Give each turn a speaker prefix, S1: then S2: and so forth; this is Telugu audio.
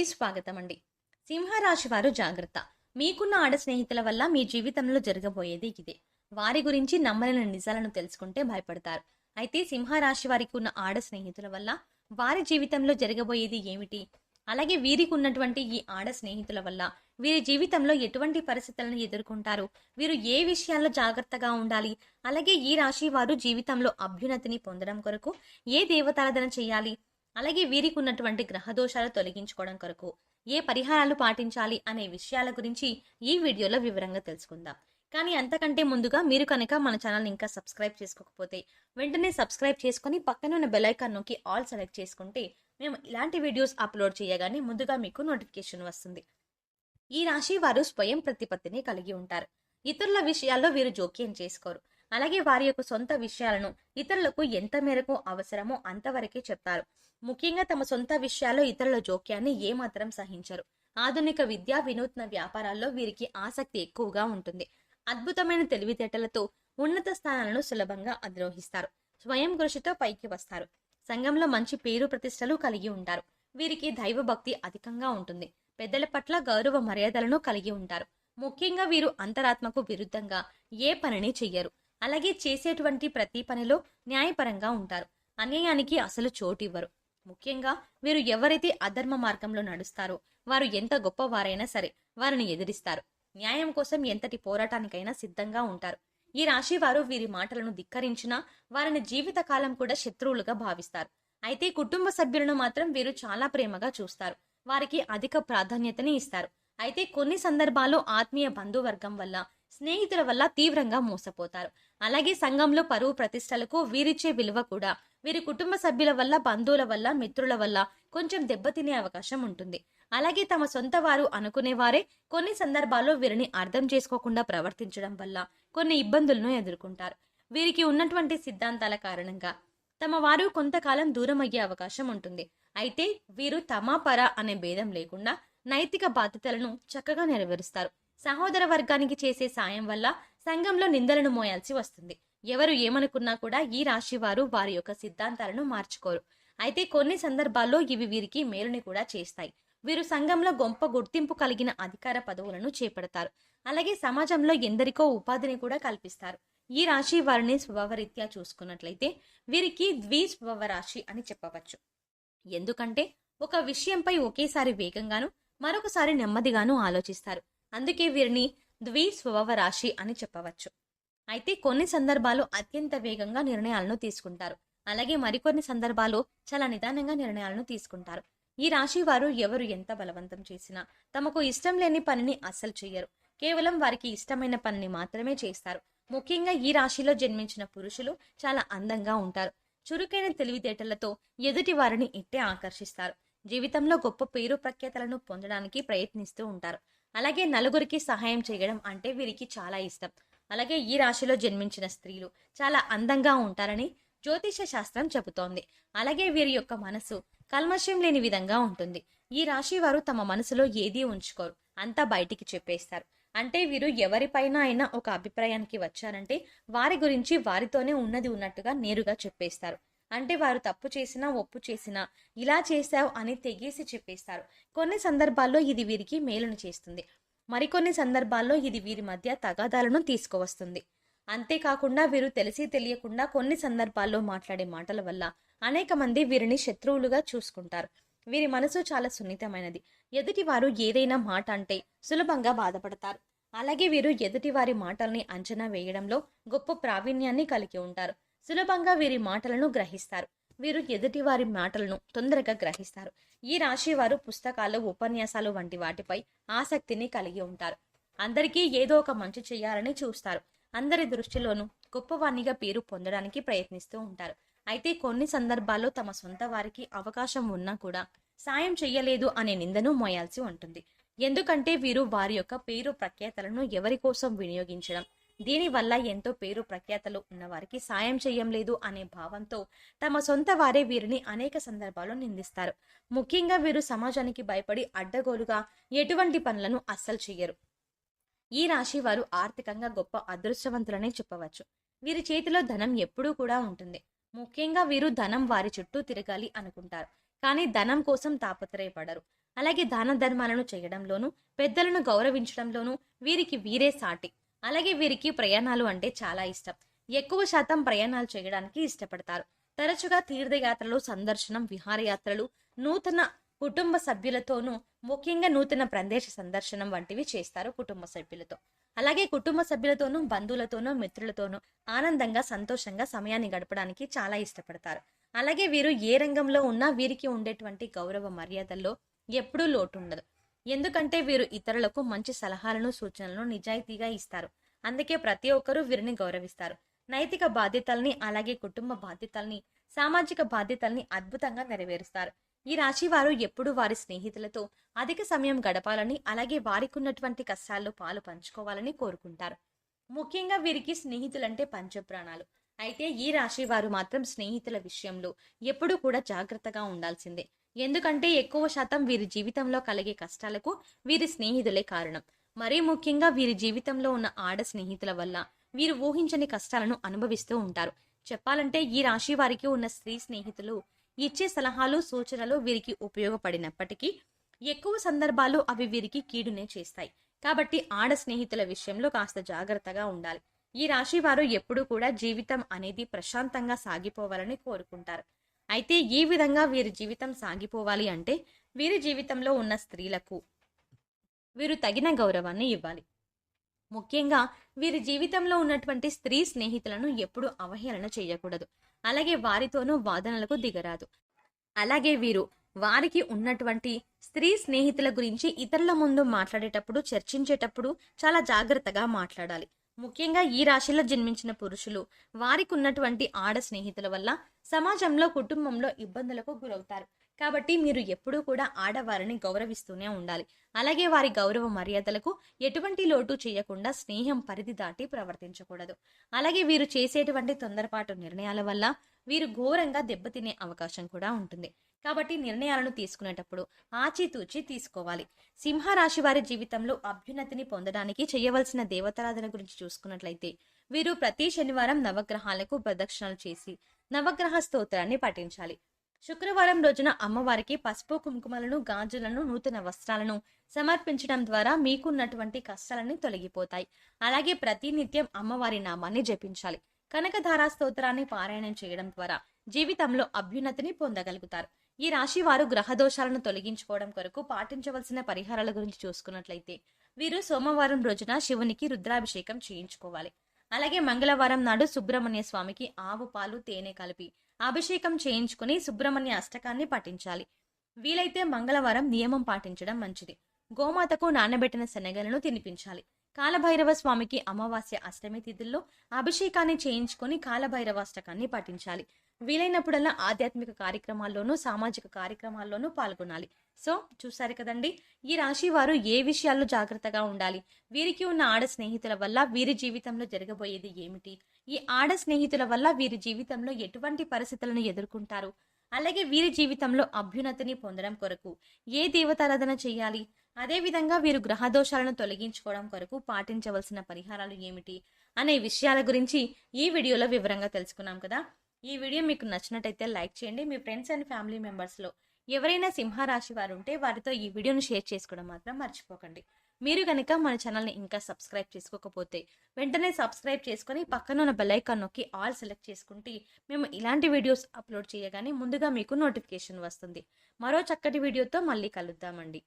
S1: ఛానల్కి స్వాగతం అండి సింహరాశి వారు జాగ్రత్త. మీకున్న ఆడ స్నేహితుల వల్ల మీ జీవితంలో జరగబోయేది ఇదే. వారి గురించి నమ్మలేని నిజాలను తెలుసుకుంటే భయపడతారు. అయితే సింహరాశి వారికి ఉన్న ఆడ స్నేహితుల వల్ల వారి జీవితంలో జరగబోయేది ఏమిటి? అలాగే వీరికి ఉన్నటువంటి ఈ ఆడ స్నేహితుల వల్ల వీరి జీవితంలో ఎటువంటి పరిస్థితులను ఎదుర్కొంటారు? వీరు ఏ విషయాల్లో జాగ్రత్తగా ఉండాలి? అలాగే ఈ రాశి వారు జీవితంలో అభ్యున్నతిని పొందడం కొరకు ఏ దేవతారాధన చేయాలి? అలాగే వీరికి ఉన్నటువంటి గ్రహ దోషాలు తొలగించుకోవడం కొరకు ఏ పరిహారాలు పాటించాలి అనే విషయాల గురించి ఈ వీడియోలో వివరంగా తెలుసుకుందాం. కానీ అంతకంటే ముందుగా మీరు కనుక మన ఛానల్ ఇంకా సబ్స్క్రైబ్ చేసుకోకపోతే వెంటనే సబ్స్క్రైబ్ చేసుకుని పక్కన ఉన్న బెల్ ఐకాన్ నొక్కి ఆల్ సెలెక్ట్ చేసుకుంటే మేము ఇలాంటి వీడియోస్ అప్లోడ్ చేయగానే ముందుగా మీకు నోటిఫికేషన్ వస్తుంది. ఈ రాశి వారు స్వయం ప్రతిపత్తిని కలిగి ఉంటారు. ఇతరుల విషయాల్లో వీరు జోక్యం చేసుకోరు. అలాగే వారి యొక్క సొంత విషయాలను ఇతరులకు ఎంత మేరకు అవసరమో అంతవరకే చెప్తారు. ముఖ్యంగా తమ సొంత విషయాల్లో ఇతరుల జోక్యాన్ని ఏమాత్రం సహించరు. ఆధునిక విద్య వినూత్న వ్యాపారాల్లో వీరికి ఆసక్తి ఎక్కువగా ఉంటుంది. అద్భుతమైన తెలివితేటలతో ఉన్నత స్థానాలను సులభంగా అధిరోహిస్తారు. స్వయం కృషితో పైకి వస్తారు. సంఘంలో మంచి పేరు ప్రతిష్టలు కలిగి ఉంటారు. వీరికి దైవభక్తి అధికంగా ఉంటుంది. పెద్దల పట్ల గౌరవ మర్యాదలను కలిగి ఉంటారు. ముఖ్యంగా వీరు అంతరాత్మకు విరుద్ధంగా ఏ పనిని చెయ్యరు. అలాగే చేసేటువంటి ప్రతి పనిలో న్యాయపరంగా ఉంటారు. అన్యాయానికి అసలు చోటివ్వరు. ముఖ్యంగా వీరు ఎవరైతే అధర్మ మార్గంలో నడుస్తారో వారు ఎంత గొప్పవారైనా సరే వారిని ఎదిరిస్తారు. న్యాయం కోసం ఎంతటి పోరాటానికైనా సిద్ధంగా ఉంటారు. ఈ రాశి వారు వీరి మాటలను ధిక్కరించినా వారిని జీవితకాలం కూడా శత్రువులుగా భావిస్తారు. అయితే కుటుంబ సభ్యులను మాత్రం వీరు చాలా ప్రేమగా చూస్తారు. వారికి అధిక ప్రాధాన్యతని ఇస్తారు. అయితే కొన్ని సందర్భాల్లో ఆత్మీయ బంధువర్గం వల్ల స్నేహితుల వల్ల తీవ్రంగా మోసపోతారు. అలాగే సంఘంలో పరువు ప్రతిష్టలకు వీరిచ్చే విలువ కూడా. వీరి కుటుంబ సభ్యుల వల్ల బంధువుల వల్ల మిత్రుల వల్ల కొంచెం దెబ్బతినే అవకాశం ఉంటుంది. అలాగే తమ సొంత వారు అనుకునేవారే కొన్ని సందర్భాల్లో వీరిని అర్థం చేసుకోకుండా ప్రవర్తించడం వల్ల కొన్ని ఇబ్బందులను ఎదుర్కొంటారు. వీరికి ఉన్నటువంటి సిద్ధాంతాల కారణంగా తమ వారు కొంతకాలం దూరం అయ్యే అవకాశం ఉంటుంది. అయితే వీరు తమా పర అనే భేదం లేకుండా నైతిక బాధ్యతలను చక్కగా నెరవేరుస్తారు. సహోదర వర్గానికి చేసే సాయం వల్ల సంఘంలో నిందలను మోయాల్సి వస్తుంది. ఎవరు ఏమనుకున్నా కూడా ఈ రాశి వారు వారి యొక్క సిద్ధాంతాలను మార్చుకోరు. అయితే కొన్ని సందర్భాల్లో ఇవి వీరికి మేలుని కూడా చేస్తాయి. వీరు సంఘంలో గొప్ప గుర్తింపు కలిగిన అధికార పదవులను చేపడతారు. అలాగే సమాజంలో ఎందరికో ఉపాధిని కూడా కల్పిస్తారు. ఈ రాశి వారిని స్వభావరీత్యా చూసుకున్నట్లయితే వీరికి ద్విస్వభావ రాశి అని చెప్పవచ్చు. ఎందుకంటే ఒక విషయంపై ఒకేసారి వేగంగాను మరొకసారి నెమ్మదిగాను ఆలోచిస్తారు. అందుకే వీరిని ద్విస్వభావ రాశి అని చెప్పవచ్చు. అయితే కొన్ని సందర్భాలు అత్యంత వేగంగా నిర్ణయాలను తీసుకుంటారు. అలాగే మరికొన్ని సందర్భాలు చాలా నిదానంగా నిర్ణయాలను తీసుకుంటారు. ఈ రాశి వారు ఎవరు ఎంత బలవంతం చేసినా తమకు ఇష్టం లేని పనిని అస్సలు చేయరు కేవలం వారికి ఇష్టమైన పనిని మాత్రమే చేస్తారు. ముఖ్యంగా ఈ రాశిలో జన్మించిన పురుషులు చాలా అందంగా ఉంటారు. చురుకైన తెలివితేటలతో ఎదుటి వారిని ఇట్టే ఆకర్షిస్తారు. జీవితంలో గొప్ప పేరు ప్రఖ్యాతలను పొందడానికి ప్రయత్నిస్తూ ఉంటారు. అలాగే నలుగురికి సహాయం చేయడం అంటే వీరికి చాలా ఇష్టం. అలాగే ఈ రాశిలో జన్మించిన స్త్రీలు చాలా అందంగా ఉంటారని జ్యోతిష శాస్త్రం చెబుతోంది. అలాగే వీరి యొక్క మనసు కల్మషం లేని విధంగా ఉంటుంది. ఈ రాశి వారు తమ మనసులో ఏదీ ఉంచుకోరు. అంతా బయటికి చెప్పేస్తారు. అంటే వీరు ఎవరిపైన అయినా ఒక అభిప్రాయానికి వచ్చారంటే వారి గురించి వారితోనే ఉన్నది ఉన్నట్టుగా నేరుగా చెప్పేస్తారు. అంటే వారు తప్పు చేసినా ఒప్పు చేసినా ఇలా చేశావు అని తెగేసి చెప్పేస్తారు. కొన్ని సందర్భాల్లో ఇది వీరికి మేలును చేస్తుంది. మరికొన్ని సందర్భాల్లో ఇది వీరి మధ్య తగాదాలను తీసుకువస్తుంది. అంతేకాకుండా వీరు తెలిసి తెలియకుండా కొన్ని సందర్భాల్లో మాట్లాడే మాటల వల్ల అనేక మంది వీరిని శత్రువులుగా చూసుకుంటారు. వీరి మనసు చాలా సున్నితమైనది. ఎదుటి వారు ఏదైనా మాట అంటే సులభంగా బాధపడతారు. అలాగే వీరు ఎదుటి వారి మాటల్ని అంచనా వేయడంలో గొప్ప ప్రావీణ్యాన్ని కలిగి ఉంటారు. సులభంగా వీరి మాటలను గ్రహిస్తారు. వీరు ఎదుటి వారి మాటలను తొందరగా గ్రహిస్తారు. ఈ రాశి వారు పుస్తకాలు ఉపన్యాసాలు వంటి వాటిపై ఆసక్తిని కలిగి ఉంటారు. అందరికీ ఏదో ఒక మంచి చేయాలని చూస్తారు. అందరి దృష్టిలోనూ గొప్పవాణిగా పేరు పొందడానికి ప్రయత్నిస్తూ ఉంటారు. అయితే కొన్ని సందర్భాల్లో తమ సొంత వారికి అవకాశం ఉన్నా కూడా సాయం చెయ్యలేదు అనే నిందను మోయాల్సి ఉంటుంది. ఎందుకంటే వీరు వారి యొక్క పేరు ప్రఖ్యాతలను ఎవరి కోసం వినియోగించడం దీనివల్ల ఎంతో పేరు ప్రఖ్యాతలు ఉన్నవారికి సాయం చేయంలేదు అనే భావంతో తమ సొంత వారే వీరిని అనేక సందర్భాల్లో నిందిస్తారు. ముఖ్యంగా వీరు సమాజానికి భయపడి అడ్డగోలుగా ఎటువంటి పనులను అస్సలు చేయరు ఈ రాశి వారు ఆర్థికంగా గొప్ప అదృష్టవంతులనే చెప్పవచ్చు. వీరి చేతిలో ధనం ఎప్పుడూ కూడా ఉంటుంది. ముఖ్యంగా వీరు ధనం వారి చుట్టూ తిరగాలి అనుకుంటారు. కానీ ధనం కోసం తాపత్రయపడరు. అలాగే దాన ధర్మాలను చేయడంలోనూ పెద్దలను గౌరవించడంలోనూ వీరికి వీరే సాటి. అలాగే వీరికి ప్రయాణాలు అంటే చాలా ఇష్టం. ఎక్కువ శాతం ప్రయాణాలు చేయడానికి ఇష్టపడతారు. తరచుగా తీర్థయాత్రలు సందర్శనం విహారయాత్రలు నూతన కుటుంబ సభ్యులతోనూ ముఖ్యంగా నూతన ప్రదేశ సందర్శనం వంటివి చేస్తారు కుటుంబ సభ్యులతో. అలాగే కుటుంబ సభ్యులతోనూ బంధువులతోనూ మిత్రులతోనూ ఆనందంగా సంతోషంగా సమయాన్ని గడపడానికి చాలా ఇష్టపడతారు. అలాగే వీరు ఏ రంగంలో ఉన్నా వీరికి ఉండేటువంటి గౌరవ మర్యాదల్లో ఎప్పుడూ లోటు ఉండదు ఎందుకంటే వీరు ఇతరులకు మంచి సలహాలను సూచనలను నిజాయితీగా ఇస్తారు. అందుకే ప్రతి ఒక్కరూ వీరిని గౌరవిస్తారు. నైతిక బాధ్యతల్ని అలాగే కుటుంబ బాధ్యతల్ని సామాజిక బాధ్యతల్ని అద్భుతంగా నెరవేరుస్తారు. ఈ రాశి వారు ఎప్పుడూ వారి స్నేహితులతో అధిక సమయం గడపాలని అలాగే వారికి ఉన్నటువంటి కష్టాల్లో పాలు పంచుకోవాలని కోరుకుంటారు. ముఖ్యంగా వీరికి స్నేహితులంటే పంచప్రాణాలు. అయితే ఈ రాశి వారు మాత్రం స్నేహితుల విషయంలో ఎప్పుడూ కూడా జాగ్రత్తగా ఉండాల్సిందే. ఎందుకంటే ఎక్కువ శాతం వీరి జీవితంలో కలిగే కష్టాలకు వీరి స్నేహితులే కారణం. మరీ ముఖ్యంగా వీరి జీవితంలో ఉన్న ఆడ స్నేహితుల వల్ల వీరు ఊహించని కష్టాలను అనుభవిస్తూ ఉంటారు. చెప్పాలంటే ఈ రాశి వారికి ఉన్న స్త్రీ స్నేహితులు ఇచ్చే సలహాలు సూచనలు వీరికి ఉపయోగపడినప్పటికీ ఎక్కువ సందర్భాలు అవి వీరికి కీడునే చేస్తాయి. కాబట్టి ఆడ స్నేహితుల విషయంలో కాస్త జాగ్రత్తగా ఉండాలి. ఈ రాశి వారు ఎప్పుడూ కూడా జీవితం అనేది ప్రశాంతంగా సాగిపోవాలని కోరుకుంటారు. అయితే ఈ విధంగా వీరి జీవితం సాగిపోవాలి అంటే వీరి జీవితంలో ఉన్న స్త్రీలకు వీరు తగిన గౌరవాన్ని ఇవ్వాలి. ముఖ్యంగా వీరి జీవితంలో ఉన్నటువంటి స్త్రీ స్నేహితులను ఎప్పుడూ అవహేళన చేయకూడదు. అలాగే వారితోనూ వాదనలకు దిగరాదు. అలాగే వీరు వారికి ఉన్నటువంటి స్త్రీ స్నేహితుల గురించి ఇతరుల ముందు మాట్లాడేటప్పుడు చర్చించేటప్పుడు చాలా జాగ్రత్తగా మాట్లాడాలి. ముఖ్యంగా ఈ రాశిలో జన్మించిన పురుషులు వారికి ఉన్నటువంటి ఆడ స్నేహితుల వల్ల సమాజంలో కుటుంబంలో ఇబ్బందులకు గురవుతారు. కాబట్టి మీరు ఎప్పుడూ కూడా ఆడవారిని గౌరవిస్తూనే ఉండాలి. అలాగే వారి గౌరవ మర్యాదలకు ఎటువంటి లోటు చేయకుండా స్నేహం పరిధి దాటి ప్రవర్తించకూడదు. అలాగే వీరు చేసేటువంటి తొందరపాటు నిర్ణయాల వల్ల వీరు ఘోరంగా దెబ్బతినే అవకాశం కూడా ఉంటుంది. కాబట్టి నిర్ణయాలను తీసుకునేటప్పుడు ఆచితూచి తీసుకోవాలి. సింహరాశి వారి జీవితంలో అభ్యున్నతిని పొందడానికి చేయవలసిన దేవతారాధన గురించి చూసుకున్నట్లయితే వీరు ప్రతి శనివారం నవగ్రహాలకు ప్రదక్షిణలు చేసి నవగ్రహ స్తోత్రాన్ని పఠించాలి. శుక్రవారం రోజున అమ్మవారికి పసుపు కుంకుమలను గాజులను నూతన వస్త్రాలను సమర్పించడం ద్వారా మీకున్నటువంటి కష్టాలన్నీ తొలగిపోతాయి. అలాగే ప్రతినిత్యం అమ్మవారి నామాన్ని జపించాలి. కనకధారా స్తోత్రాన్ని పారాయణం చేయడం ద్వారా జీవితంలో అభ్యున్నతిని పొందగలుగుతారు. ఈ రాశి వారు గ్రహ దోషాలను తొలగించుకోవడం కొరకు పాటించవలసిన పరిహారాల గురించి చూసుకున్నట్లయితే వీరు సోమవారం రోజున శివునికి రుద్రాభిషేకం చేయించుకోవాలి. అలాగే మంగళవారం నాడు సుబ్రహ్మణ్య స్వామికి ఆవు పాలు తేనె కలిపి అభిషేకం చేయించుకుని సుబ్రహ్మణ్య అష్టకాన్ని పఠించాలి. వీలైతే మంగళవారం నియమం పాటించడం మంచిది. గోమాతకు నానబెట్టిన శనగలను తినిపించాలి. కాలభైరవ స్వామికి అమావాస్య అష్టమి తిథుల్లో అభిషేకాన్ని చేయించుకొని కాలభైరవ అష్టకాన్ని పఠించాలి వీలైనప్పుడల్లా ఆధ్యాత్మిక కార్యక్రమాల్లోనూ సామాజిక కార్యక్రమాల్లోనూ పాల్గొనాలి. సో చూసారు కదండి ఈ రాశి వారు ఏ విషయాల్లో జాగ్రత్తగా ఉండాలి? వీరికి ఉన్న ఆడ స్నేహితుల వల్ల వీరి జీవితంలో జరగబోయేది ఏమిటి? ఈ ఆడ స్నేహితుల వల్ల వీరి జీవితంలో ఎటువంటి పరిస్థితులను ఎదుర్కొంటారు? అలాగే వీరి జీవితంలో అభ్యున్నతిని పొందడం కొరకు ఏ దేవతారాధన చేయాలి? అదేవిధంగా వీరు గ్రహదోషాలను తొలగించుకోవడం కొరకు పాటించవలసిన పరిహారాలు ఏమిటి అనే విషయాల గురించి ఈ వీడియోలో వివరంగా తెలుసుకున్నాం కదా. ఈ వీడియో మీకు నచ్చినట్టయితే లైక్ చేయండి. మీ ఫ్రెండ్స్ అండ్ ఫ్యామిలీ మెంబర్స్లో ఎవరైనా సింహరాశి వారు ఉంటే వారితో ఈ వీడియోను షేర్ చేసుకోవడం మాత్రం మర్చిపోకండి. మీరు కనుక మన ఛానల్ని ఇంకా సబ్స్క్రైబ్ చేసుకోకపోతే వెంటనే సబ్స్క్రైబ్ చేసుకొని పక్కన ఉన్న బెల్లైకాన్ నొక్కి ఆల్ సెలెక్ట్ చేసుకుంటే మేము ఇలాంటి వీడియోస్ అప్లోడ్ చేయగానే ముందుగా మీకు నోటిఫికేషన్ వస్తుంది. మరో చక్కటి వీడియోతో మళ్ళీ కలుద్దామండి.